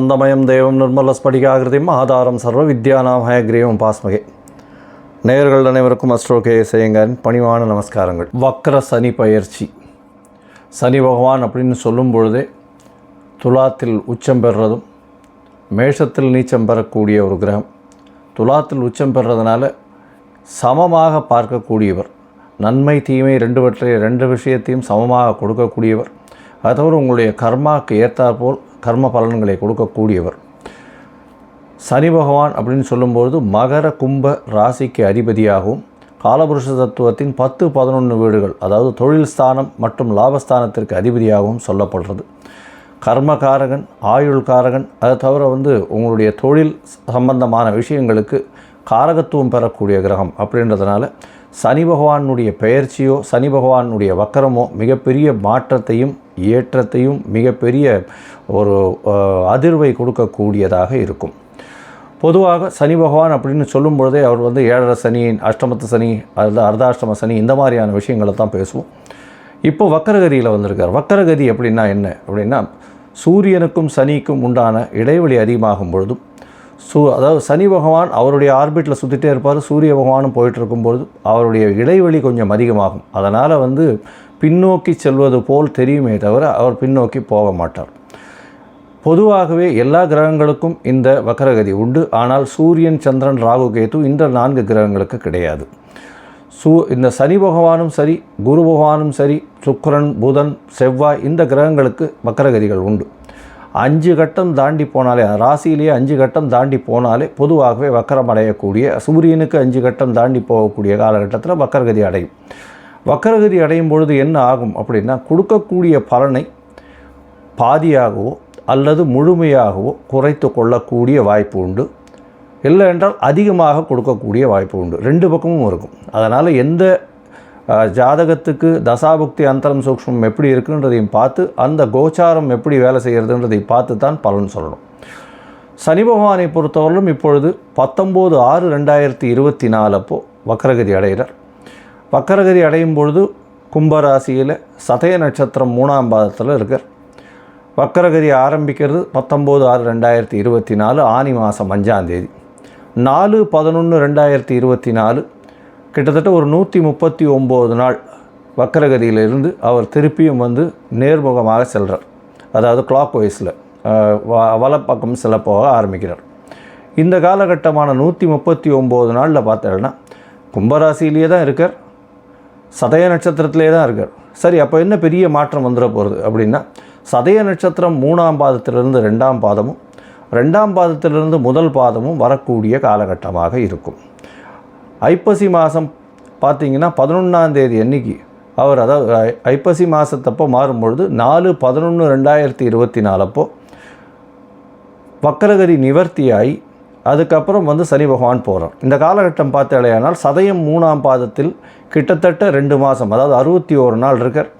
ஞானானந்தமயம் தேவம் நிர்மலஸ்படிகாகிருதியும் ஆதாரம் சர்வ வித்யானாம் ஹயக்ரீவம் பாஸ்மகே. நேயர்கள் அனைவருக்கும் அஸ்ட்ரோ கே செய்யுங்கன் பணிவான நமஸ்காரங்கள். வக்ர சனி பயிற்சி. சனி பகவான் அப்படின்னு சொல்லும் பொழுதே துலாத்தில் உச்சம் பெறுறதும் மேஷத்தில் நீச்சம் பெறக்கூடிய ஒரு கிரகம். துலாத்தில் உச்சம் பெறுறதுனால சமமாக பார்க்கக்கூடியவர் நன்மை தீமை ரெண்டுவற்றை ரெண்டு விஷயத்தையும் சமமாக கொடுக்கக்கூடியவர். அதாவது உங்களுடைய கர்மாக்கு ஏற்றாற்போல் கர்ம பலன்களை கொடுக்கக்கூடியவர். சனி பகவான் அப்படின்னு சொல்லும்பொழுது மகர கும்ப ராசிக்கு அதிபதியாகவும் காலபுருஷ தத்துவத்தின் பத்து பதினொன்று வீடுகள் அதாவது தொழில் ஸ்தானம் மற்றும் லாபஸ்தானத்திற்கு அதிபதியாகவும் சொல்லப்படுறது. கர்மகாரகன் ஆயுள் காரகன் தவிர வந்து உங்களுடைய தொழில் சம்பந்தமான விஷயங்களுக்கு காரகத்துவம் பெறக்கூடிய கிரகம் அப்படின்றதுனால சனி பகவானுடைய பெயர்ச்சியோ சனி பகவானுடைய வக்கரமோ மிகப்பெரிய மாற்றத்தையும் ஏற்றத்தையும் மிகப்பெரிய ஒரு அதிர்வை கொடுக்கக்கூடியதாக இருக்கும். பொதுவாக சனி பகவான் அப்படின்னு சொல்லும் பொழுதே அவர் வந்து ஏழரை சனி அஷ்டமத்து சனி அல்லது அர்த்தாஷ்டம சனி இந்த மாதிரியான விஷயங்களை தான் பேசுவோம். இப்போ வக்கரகதியில் வந்திருக்கார். வக்கரகதி அப்படின்னா என்ன? அப்படின்னா சூரியனுக்கும் சனிக்கும் உண்டான இடைவெளி அதிகமாகும் பொழுதும் சூ அதாவது சனி பகவான் அவருடைய ஆர்பிட்டில் சுற்றிட்டே இருப்பார் சூரிய பகவானும் போயிட்டு இருக்கும்பொழுது அவருடைய இடைவெளி கொஞ்சம் அதிகமாகும். அதனால் வந்து பின்னோக்கி செல்வது போல் தெரியுமே தவிர அவர் பின்னோக்கி போக மாட்டார். பொதுவாகவே எல்லா கிரகங்களுக்கும் இந்த வக்கரகதி உண்டு. ஆனால் சூரியன் சந்திரன் ராகு கேது இந்த நான்கு கிரகங்களுக்கு கிடையாது. சூ இந்த சனி பகவானும் சரி குரு பகவானும் சரி சுக்கரன் புதன் செவ்வாய் இந்த கிரகங்களுக்கு வக்கரகதிகள் உண்டு. அஞ்சு கட்டம் தாண்டி போனாலே ராசியிலேயே அஞ்சு கட்டம் தாண்டி போனாலே பொதுவாகவே வக்கரம் அடையக்கூடிய சூரியனுக்கு அஞ்சு கட்டம் தாண்டி போகக்கூடிய காலகட்டத்தில் வக்கரகதி அடையும். வக்கரகதி அடையும் பொழுது என்ன ஆகும் அப்படின்னா கொடுக்கக்கூடிய பலனை பாதியாகவோ அல்லது முழுமையாகவோ குறைத்து கொள்ளக்கூடிய வாய்ப்பு உண்டு. இல்லை என்றால் அதிகமாக கொடுக்கக்கூடிய வாய்ப்பு உண்டு. ரெண்டு பக்கமும் இருக்கும். அதனால் எந்த ஜாதகத்துக்கு தசாபுக்தி அந்தரம் சூக்ஷ்மம் எப்படி இருக்குன்றதையும் பார்த்து அந்த கோச்சாரம் எப்படி வேலை செய்கிறதுன்றதை பார்த்து தான் பலன் சொல்லணும். சனி பகவானை பொறுத்தவரையிலும் இப்பொழுது பத்தொம்போது ஆறு ரெண்டாயிரத்தி இருபத்தி நாலு அப்போது வக்கரகதி அடைகிறார். வக்கரகதி அடையும் பொழுது கும்பராசியில் சதய நட்சத்திரம் மூணாம் பாதத்தில் இருக்கார். வக்கரகதி ஆரம்பிக்கிறது பத்தொம்போது ஆறு ரெண்டாயிரத்தி இருபத்தி நாலு ஆனி மாதம் அஞ்சாந்தேதி நாலு பதினொன்று ரெண்டாயிரத்தி இருபத்தி நாலு கிட்டத்தட்ட ஒரு நூற்றி முப்பத்தி ஒம்பது நாள் வக்கரகதியிலிருந்து அவர் திருப்பியும் வந்து நேர்முகமாக செல்கிறார் அதாவது கிளாக் வைஸில் வலப்பக்கம் செல்ல போக ஆரம்பிக்கிறார். இந்த காலகட்டமான நூற்றி முப்பத்தி ஒம்பது நாளில் பார்த்தேன்னா கும்பராசியிலேயே தான் இருக்கார். சதய நட்சத்திரத்திலே தான் இருக்கார். சரி அப்போ என்ன பெரிய மாற்றம் வந்துட போகிறது அப்படின்னா சதய நட்சத்திரம் மூணாம் பாதத்திலிருந்து ரெண்டாம் பாதமும் ரெண்டாம் பாதத்திலிருந்து முதல் பாதமும் வரக்கூடிய காலகட்டமாக இருக்கும். ஐப்பசி மாதம் பார்த்தீங்கன்னா பதினொன்றாம் தேதி அன்னைக்கு அவர் அதாவது ஐ- ஐப்பசி மாதத்தப்போ மாறும்பொழுது நாலு பதினொன்று ரெண்டாயிரத்தி இருபத்தி நாலப்போ வக்கரகதி நிவர்த்தியாகி அதுக்கப்புறம் வந்து சனி பகவான் போகிறார் இந்த காலகட்டம் பார்த்தாலேயானால் சதயம் மூணாம் பாதத்தில் கிட்டத்தட்ட ரெண்டு மாதம் அதாவது அறுபத்தி ஓரு நாள் இருக்கார்.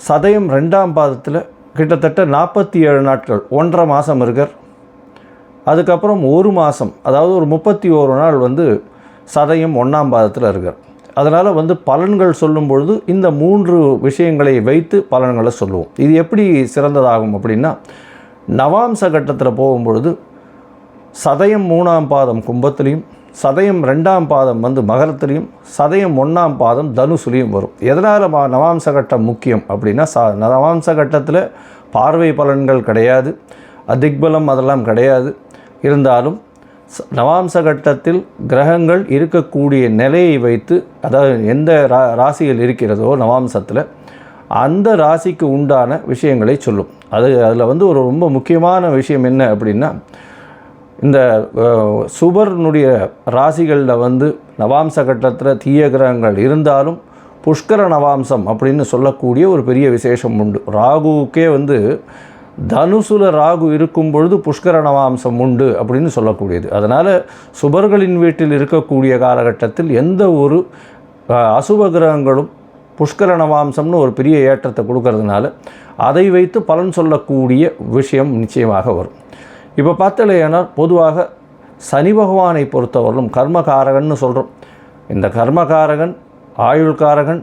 சதயம் ரெண்டாம் பாதத்தில் கிட்டத்தட்ட நாற்பத்தி ஏழு நாட்கள் ஒன்றரை மாதம் இருக்கார். அதுக்கப்புறம் ஒரு மாதம் அதாவது ஒரு முப்பத்தி ஓரு நாள் வந்து சதயம் ஒன்றாம் பாதத்தில் இருக்கார். அதனால் வந்து பலன்கள் சொல்லும் பொழுது இந்த மூன்று விஷயங்களை வைத்து பலன்களை சொல்லுவோம். இது எப்படி சிறந்ததாகும் அப்படின்னா நவாம்ச கட்டத்தில் போகும்பொழுது சதயம் மூணாம் பாதம் கும்பத்துலேயும் சதயம் ரெண்டாம் பாதம் வந்து மகரத்துலேயும் சதயம் ஒன்றாம் பாதம் தனுசுலேயும் வரும். எதனால் ம- நவாம்ச கட்டம் முக்கியம் அப்படின்னா ச நவாம்ச கட்டத்தில் பார்வை பலன்கள் கிடையாது அதிக்பலம் அதெல்லாம் கிடையாது இருந்தாலும் நவாம்ச கட்டத்தில் கிரகங்கள் இருக்கக்கூடிய நிலையை வைத்து அதாவது எந்த ரா ராசியில் இருக்கிறதோ நவாம்சத்தில் அந்த ராசிக்கு உண்டான விஷயங்களை சொல்லும். அது அதில் வந்து ஒரு ரொம்ப முக்கியமான விஷயம் என்ன அப்படின்னா இந்த சுபர்னுடைய ராசிகளில் வந்து நவாம்ச கட்டத்தில் தீய கிரகங்கள் இருந்தாலும் புஷ்கர நவாம்சம் அப்படின்னு சொல்லக்கூடிய ஒரு பெரிய விசேஷம் உண்டு. ராகுவுக்கே வந்து தனுசுல ராகு இருக்கும் பொழுது புஷ்கர நவாம்சம் உண்டு அப்படின்னு சொல்லக்கூடியது. அதனால் சுபர்களின் வீட்டில் இருக்கக்கூடிய காலகட்டத்தில் எந்த ஒரு அசுப கிரகங்களும் புஷ்கர நவாம்சம்னு ஒரு பெரிய ஏற்றத்தை கொடுக்கறதுனால அதை வைத்து பலன் சொல்லக்கூடிய விஷயம் நிச்சயமாக வரும். இப்போ பார்த்தலையானால் பொதுவாக சனி பகவானை பொறுத்தவரையிலும் கர்மகாரகன்னு சொல்கிறோம் இந்த கர்மகாரகன் ஆயுள்காரகன்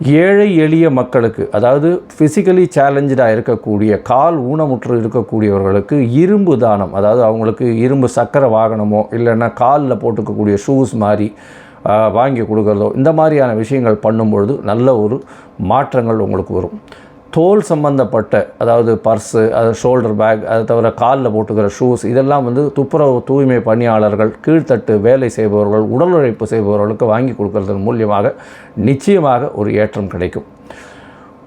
ஏழை எளிய மக்களுக்கு அதாவது ஃபிசிக்கலி சேலஞ்சடாக இருக்கக்கூடிய கால் ஊனமுற்று இருக்கக்கூடியவர்களுக்கு இரும்பு தானம் அதாவது அவங்களுக்கு இரும்பு சக்கர வாகனமோ இல்லைன்னா காலில் போட்டுக்கக்கூடிய ஷூஸ் மாதிரி வாங்கி கொடுக்குறதோ இந்த மாதிரியான விஷயங்கள் பண்ணும்பொழுது நல்ல ஒரு மாற்றங்கள் உங்களுக்கு வரும். தோல் சம்பந்தப்பட்ட அதாவது பர்ஸு அது ஷோல்டர் பேக் அதை தவிர காலில் போட்டுக்கிற ஷூஸ் இதெல்லாம் வந்து துப்புரவு தூய்மை பணியாளர்கள் கீழ்த்தட்டு வேலை செய்பவர்கள் உடல் உழைப்பு செய்பவர்களுக்கு வாங்கி கொடுக்கறதன் மூலியமாக நிச்சயமாக ஒரு ஏற்றம் கிடைக்கும்.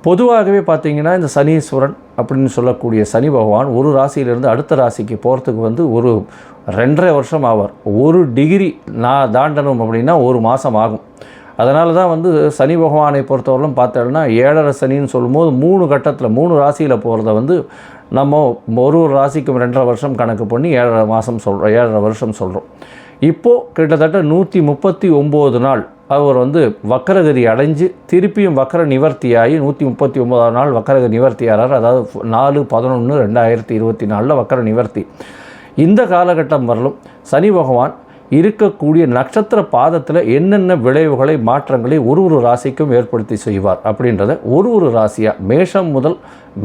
பொதுவாகவே பார்த்தீங்கன்னா இந்த சனீஸ்வரன் அப்படின்னு சொல்லக்கூடிய சனி பகவான் ஒரு ராசியிலிருந்து அடுத்த ராசிக்கு போகிறதுக்கு வந்து ஒரு ரெண்டரை வருஷம் ஆவார். ஒரு டிகிரி நான் தாண்டணும் அப்படின்னா ஒரு மாதம் ஆகும். அதனால தான் வந்து சனி பகவானை பொறுத்தவரையிலும் பார்த்தோம்னா ஏழரை சனின்னு சொல்லும்போது மூணு கட்டத்தில் மூணு ராசியில் போகிறத வந்து நம்ம ஒரு ஒரு ராசிக்கும் ரெண்டரை வருஷம் கணக்கு பண்ணி ஏழரை மாதம் சொல்கிறோம் ஏழரை வருஷம் சொல்கிறோம் இப்போது கிட்டத்தட்ட நூற்றி முப்பத்தி ஒம்பது நாள் அவர் வந்து வக்கரகதி அடைஞ்சு திருப்பியும் வக்கர நிவர்த்தியாகி நூற்றி முப்பத்தி ஒன்பதாம் நாள் வக்கரக நிவர்த்தி ஆறார் அதாவது நாலு பதினொன்று ரெண்டாயிரத்தி இருபத்தி நாலில் வக்கர நிவர்த்தி. இந்த காலகட்டம் வரலும் சனி பகவான் இருக்கக்கூடிய நட்சத்திர பாதத்தில் என்னென்ன விளைவுகளை மாற்றங்களை ஒரு ஒரு ராசிக்கும் ஏற்படுத்தி செய்வார் அப்படின்றத ஒரு ஒரு ராசியாக மேஷம் முதல்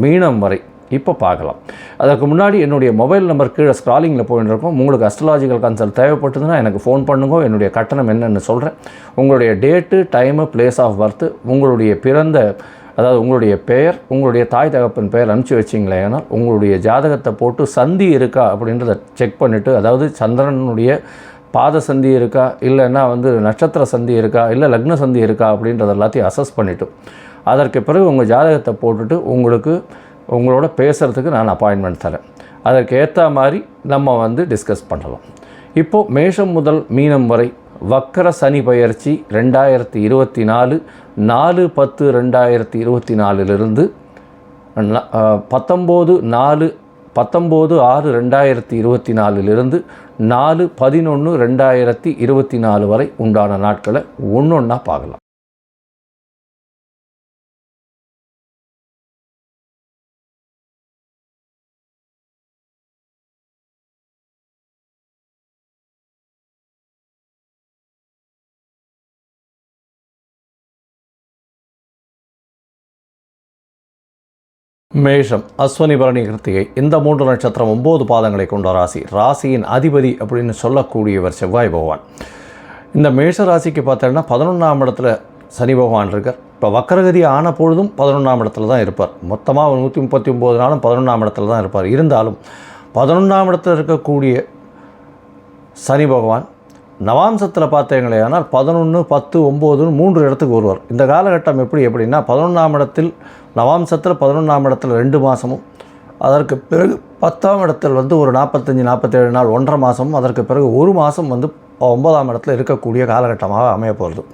மீனம் வரை இப்போ பார்க்கலாம். அதற்கு முன்னாடி என்னுடைய மொபைல் நம்பர் கீழே ஸ்க்ராலிங்கில் போயின்னு இருக்கும் உங்களுக்கு அஸ்ட்ராலாஜிக்கல் கன்சல்ட் தேவைப்பட்டதுன்னா எனக்கு ஃபோன் பண்ணுங்க. என்னுடைய கட்டணம் என்னென்னு சொல்கிறேன் உங்களுடைய date time place of birth உங்களுடைய பிறந்த அதாவது உங்களுடைய பெயர் உங்களுடைய தாய் தகப்பன் பெயர் அனுப்பிச்சி வச்சிங்களே ஏன்னா உங்களுடைய ஜாதகத்தை போட்டு சந்தி இருக்கா அப்படின்றத செக் பண்ணிவிட்டு அதாவது சந்திரனுடைய பாத சந்தி இருக்கா இல்லைன்னா வந்து நட்சத்திர சந்தி இருக்கா இல்லை லக்ன சந்தி இருக்கா அப்படின்றத எல்லாத்தையும் அசஸ் பண்ணிவிட்டு அதற்கு பிறகு உங்கள் ஜாதகத்தை போட்டுட்டு உங்களுக்கு உங்களோட பேசுகிறதுக்கு நான் அப்பாயின்மெண்ட் தரேன். அதற்கு ஏற்ற மாதிரி நம்ம வந்து டிஸ்கஸ் பண்ணலாம். இப்போது மேஷம் முதல் மீனம் வரை வக்கர சனி பயிற்சி ரெண்டாயிரத்தி இருபத்தி நாலு நாலு பத்து ரெண்டாயிரத்தி இருபத்தி நாலுலேருந்து பத்தொம்போது நாலு பத்தொம்போது ஆறு ரெண்டாயிரத்தி இருபத்தி நாலுலேருந்து நாலு பதினொன்று ரெண்டாயிரத்தி இருபத்தி நாலு வரை உண்டான நாட்களை ஒன்று ஒன்றா பார்க்கலாம். மேஷம் அஸ்வனி பரணி கிருத்திகை. இந்த மூன்று நட்சத்திரம் ஒம்பது பாதங்களை கொண்ட ராசி. ராசியின் அதிபதி அப்படின்னு சொல்லக்கூடியவர் செவ்வாய் பகவான். இந்த மேஷ ராசிக்கு பார்த்தோன்னா பதினொன்றாம் இடத்துல சனி பகவான் இருக்கார். இப்போ வக்கரகதி ஆன பொழுதும் பதினொன்றாம் இடத்துல தான் இருப்பார். மொத்தமாக நூற்றி முப்பத்தி ஒம்பது நாளும் பதினொன்றாம் இடத்துல தான் இருப்பார். இருந்தாலும் பதினொன்றாம் இடத்துல இருக்கக்கூடிய சனி பகவான் நவாம்சத்தில் பார்த்தீங்களே ஆனால் பதினொன்று பத்து ஒம்போதுன்னு மூன்று இடத்துக்கு வருவார். இந்த காலகட்டம் எப்படி எப்படின்னா பதினொன்றாம் இடத்தில் நவாம்சத்தில் பதினொன்றாம் இடத்துல ரெண்டு மாதமும் அதற்கு பிறகு பத்தாம் இடத்தில் வந்து ஒரு நாற்பத்தஞ்சு நாற்பத்தேழு நாள் ஒன்றரை மாதமும் அதற்கு பிறகு ஒரு மாதம் வந்து ஒன்பதாம் இடத்துல இருக்கக்கூடிய காலகட்டமாக அமைய போகிறது.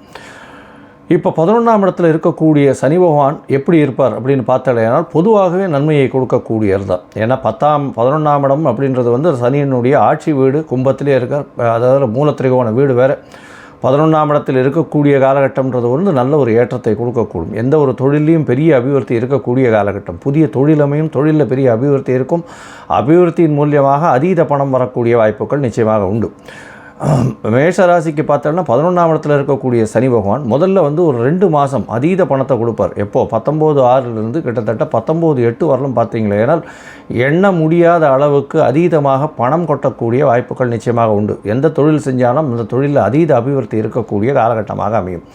இப்போ பதினொன்றாம் இடத்துல இருக்கக்கூடிய சனி பகவான் எப்படி இருப்பார் அப்படின்னு பார்த்தாலேனால் பொதுவாகவே நன்மையை கொடுக்கக்கூடியவர் தான். ஏன்னா பத்தாம் பதினொன்றாம் இடம் அப்படின்றது வந்து சனியினுடைய ஆட்சி வீடு கும்பத்திலே இருக்கார். அதாவது மூலத்திரிகோண வீடு வேறு. பதினொன்றாம் இடத்தில் இருக்கக்கூடிய காலகட்டம்ன்றது வந்து நல்ல ஒரு ஏற்றத்தை கொடுக்கக்கூடும். எந்த ஒரு தொழிலையும் பெரிய அபிவிருத்தி இருக்கக்கூடிய காலகட்டம். புதிய தொழிலமையும் தொழிலில் பெரிய அபிவிருத்தி இருக்கும். அபிவிருத்தியின் மூலியமாக அதீத பணம் வரக்கூடிய வாய்ப்புகள் நிச்சயமாக உண்டு. மேஷ ராசிக்கு பார்த்தோம்னா பதினொன்றாம் இடத்துல இருக்கக்கூடிய சனி பகவான் முதல்ல வந்து ஒரு ரெண்டு மாதம் அதீத பணத்தை கொடுப்பார். எப்போது பத்தொம்போது ஆறுலேருந்து கிட்டத்தட்ட பத்தொம்போது எட்டு வரலும் பார்த்தீங்களே ஏன்னால் எண்ண முடியாத அளவுக்கு அதீதமாக பணம் கொட்டக்கூடிய வாய்ப்புகள் நிச்சயமாக உண்டு. எந்த தொழில் செஞ்சாலும் அந்த தொழிலில் அதீத அபிவிருத்தி இருக்கக்கூடிய காலகட்டமாக அமையும்.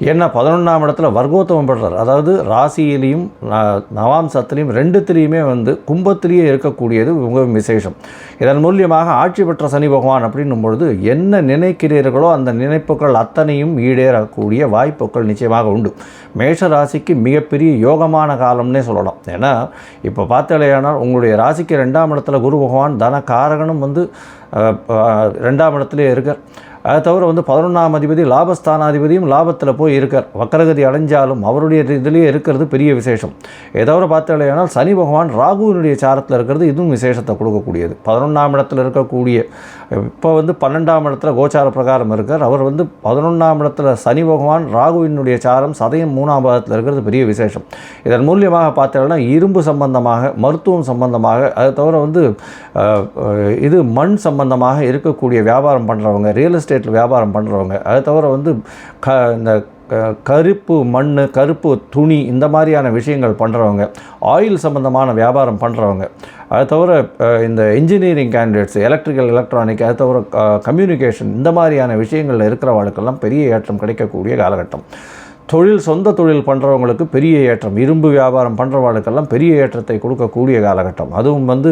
ஏன்னா பதினொன்றாம் இடத்துல வர்க்கோத்தமம் பெறார் அதாவது ராசியிலையும் ந- நவாம்சத்திலையும் ரெண்டுத்திலையுமே வந்து கும்பத்திலேயே இருக்கக்கூடியது மிகவும் விசேஷம். இதன் மூலியமாக ஆட்சி பெற்ற சனி பகவான் அப்படின்னும் பொழுது என்ன நினைக்கிறீர்களோ அந்த நினைப்புகள் அத்தனையும் ஈடேறக்கூடிய வாய்ப்புகள் நிச்சயமாக உண்டு. மேஷ ராசிக்கு மிகப்பெரிய யோகமான காலம்னே சொல்லலாம். ஏன்னா இப்போ பார்த்தாலேயானால் உங்களுடைய ராசிக்கு ரெண்டாம் இடத்துல குரு பகவான் தன காரகனும் வந்து ரெண்டாம் இடத்துலேயே இருக்கார். அதை தவிர வந்து பதினொன்றாம் அதிபதி லாபஸ்தானாதிபதியும் லாபத்தில் போய் இருக்கார். வக்கரகதி அடைஞ்சாலும் அவருடைய இதுலேயே இருக்கிறது பெரிய விசேஷம். இதை பார்த்தாலேயானால் சனி பகவான் ராகுவினுடைய சாரத்தில் இருக்கிறது இதுவும் விசேஷத்தை கொடுக்கக்கூடியது. பதினொன்றாம் இடத்துல இருக்கக்கூடிய இப்போ வந்து பன்னெண்டாம் இடத்துல கோச்சார பிரகாரம் இருக்கார். அவர் வந்து பதினொன்றாம் இடத்துல சனி பகவான் ராகுவினுடைய சாரம் சதயம் மூணாம் பாதத்தில் இருக்கிறது பெரிய விசேஷம். இதன் மூலியமாக பார்த்தோம்னா இரும்பு சம்பந்தமாக மருத்துவம் சம்பந்தமாக அதை தவிர வந்து இது மண் சம்பந்தமாக இருக்கக்கூடிய வியாபாரம் பண்ணுறவங்க ரியல் எஸ்டேட்டில் வியாபாரம் பண்ணுறவங்க அதை தவிர வந்து க இந்த க- கருப்பு மண் கருப்பு துணி இந்த மாதிரியான விஷயங்கள் பண்ணுறவங்க ஆயில் சம்பந்தமான வியாபாரம் பண்ணுறவங்க அதை தவிர இந்த இன்ஜினியரிங் கேண்டிடேட்ஸ் எலக்ட்ரிக்கல் எலக்ட்ரானிக் அதை தவிர கம்யூனிகேஷன் இந்த மாதிரியான விஷயங்களில் இருக்கிறவங்களுக்கெல்லாம் பெரிய ஏற்றம் கிடைக்கக்கூடிய காலகட்டம். தொழில் சொந்த தொழில் பண்ணுறவங்களுக்கு பெரிய ஏற்றம். இரும்பு வியாபாரம் பண்ணுறவாளுக்கெல்லாம் பெரிய ஏற்றத்தை கொடுக்கக்கூடிய காலகட்டம். அதுவும் வந்து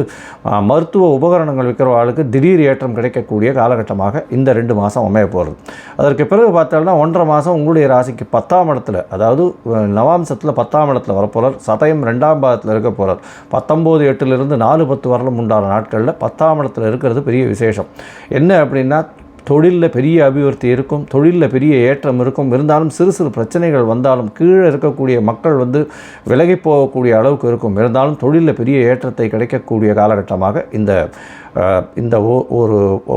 மருத்துவ உபகரணங்கள் விற்கிறவாளுக்கு திடீர் ஏற்றம் கிடைக்கக்கூடிய காலகட்டமாக இந்த ரெண்டு மாதம் அமைய போகிறது அதற்கு பிறகு பார்த்தோம்னா ஒன்றரை மாதம் உங்களுடைய ராசிக்கு பத்தாம் இடத்துல அதாவது நவாம்சத்தில் பத்தாம் இடத்துல வரப்போகிறார் சதயம் ரெண்டாம் பாதத்தில் இருக்க போகிறார் பத்தொம்போது எட்டுலேருந்து நாலு பத்து வரலும் உண்டான நாட்களில் பத்தாம் இடத்துல இருக்கிறது பெரிய விசேஷம். என்ன அப்படின்னா தொழிலில் பெரிய அபிவிருத்தி இருக்கும் தொழிலில் பெரிய ஏற்றம் இருக்கும் இருந்தாலும் சிறு சிறு பிரச்சனைகள் வந்தாலும் கீழே இருக்கக்கூடிய மக்கள் வந்து விலகி போகக்கூடிய அளவுக்கு இருக்கும். இருந்தாலும் தொழிலில் பெரிய ஏற்றத்தை கிடைக்கக்கூடிய காலகட்டமாக இந்த இந்த ஒரு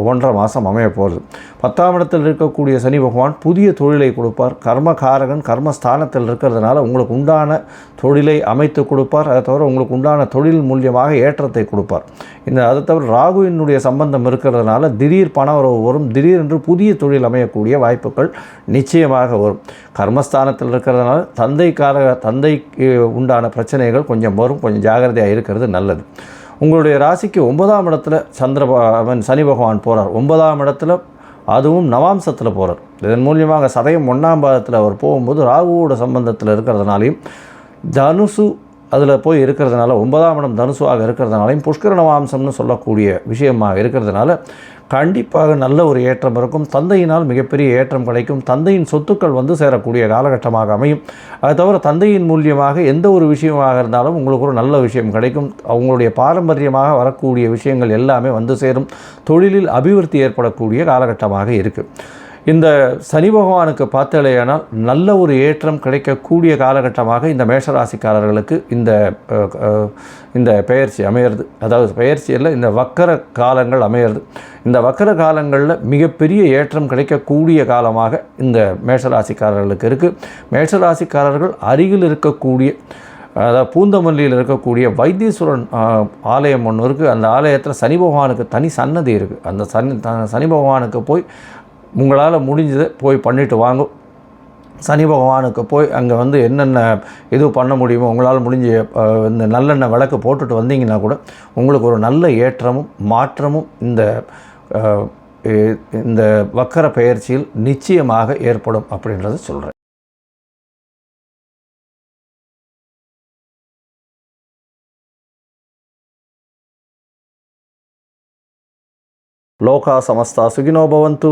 ஒன்றரை மாதம் அமைய போகிறது பத்தாம் இடத்தில் இருக்கக்கூடிய சனி பகவான் புதிய தொழிலை கொடுப்பார். கர்மகாரகன் கர்மஸ்தானத்தில் இருக்கிறதுனால உங்களுக்கு உண்டான தொழிலை அமைத்து கொடுப்பார். அதை தவிர உங்களுக்கு உண்டான தொழில் மூலியமாக ஏற்றத்தை கொடுப்பார். இந்த அதை தவிர ராகுவினுடைய சம்பந்தம் இருக்கிறதுனால திடீர் பண உறவு வரும். திடீரென்று புதிய தொழில் அமையக்கூடிய வாய்ப்புகள் நிச்சயமாக வரும். கர்மஸ்தானத்தில் இருக்கிறதுனால தந்தைக்காரக தந்தைக்கு உண்டான பிரச்சனைகள் கொஞ்சம் வரும். கொஞ்சம் ஜாகிரதையாக இருக்கிறது நல்லது. உங்களுடைய ராசிக்கு ஒன்பதாம் இடத்துல சந்திர அவன் சனி பகவான் போகிறார் ஒன்பதாம் இடத்துல அதுவும் நவாம்சத்தில் போகிறார் இதன் மூலியமாக சதயம் ஒன்றாம் பாதத்தில் அவர் போகும்போது ராகுவோட சம்பந்தத்தில் இருக்கிறதுனாலையும் தனுசு அதில் போய் இருக்கிறதுனால ஒன்பதாம் இடம் தனுசுவாக இருக்கிறதுனாலையும் புஷ்கர நவாம்சம்னு சொல்லக்கூடிய விஷயமாக இருக்கிறதுனால கண்டிப்பாக நல்ல ஒரு ஏற்றம் இருக்கும். தந்தையினால் மிகப்பெரிய ஏற்றம் கிடைக்கும். தந்தையின் சொத்துக்கள் வந்து சேரக்கூடிய காலகட்டமாக அமையும். அது தவிர தந்தையின் மூலியமாக எந்த ஒரு விஷயமாக இருந்தாலும் உங்களுக்கு ஒரு நல்ல விஷயம் கிடைக்கும். அவங்களுடைய பாரம்பரியமாக வரக்கூடிய விஷயங்கள் எல்லாமே வந்து சேரும். தொழிலில் அபிவிருத்தி ஏற்படக்கூடிய காலகட்டமாக இருக்குது இந்த சனி பகவானுக்கு பார்த்தாலேயானால் நல்ல ஒரு ஏற்றம் கிடைக்கக்கூடிய காலகட்டமாக இந்த மேஷராசிக்காரர்களுக்கு இந்த இந்த பெயர்ச்சி அமையிறது. அதாவது பெயர்ச்சியில் இந்த வக்கர காலங்கள் அமையிறது. இந்த வக்கர காலங்களில் மிகப்பெரிய ஏற்றம் கிடைக்கக்கூடிய காலமாக இந்த மேஷராசிக்காரர்களுக்கு இருக்குது மேஷராசிக்காரர்கள் அருகில் இருக்கக்கூடிய அதாவது பூந்தமல்லியில் இருக்கக்கூடிய வைத்தீஸ்வரன் ஆலயம் ஒன்று இருக்குது அந்த ஆலயத்தில் சனி பகவானுக்கு தனி சன்னதி இருக்குது அந்த சனி சனி பகவானுக்கு போய் உங்களால் முடிஞ்சதை போய் பண்ணிட்டு வாங்க. சனி பகவானுக்கு போய் அங்கே வந்து என்னென்ன இது பண்ண முடியுமோ உங்களால் முடிஞ்ச இந்த நல்லெண்ணெய் விளக்கு போட்டுட்டு வந்தீங்கன்னா கூட உங்களுக்கு ஒரு நல்ல ஏற்றமும் மாற்றமும் இந்த இந்த வக்கர பெயர்ச்சியில் நிச்சயமாக ஏற்படும் அப்படின்றத சொல்கிறேன் லோகா சமஸ்தா சுகினோ பவந்து.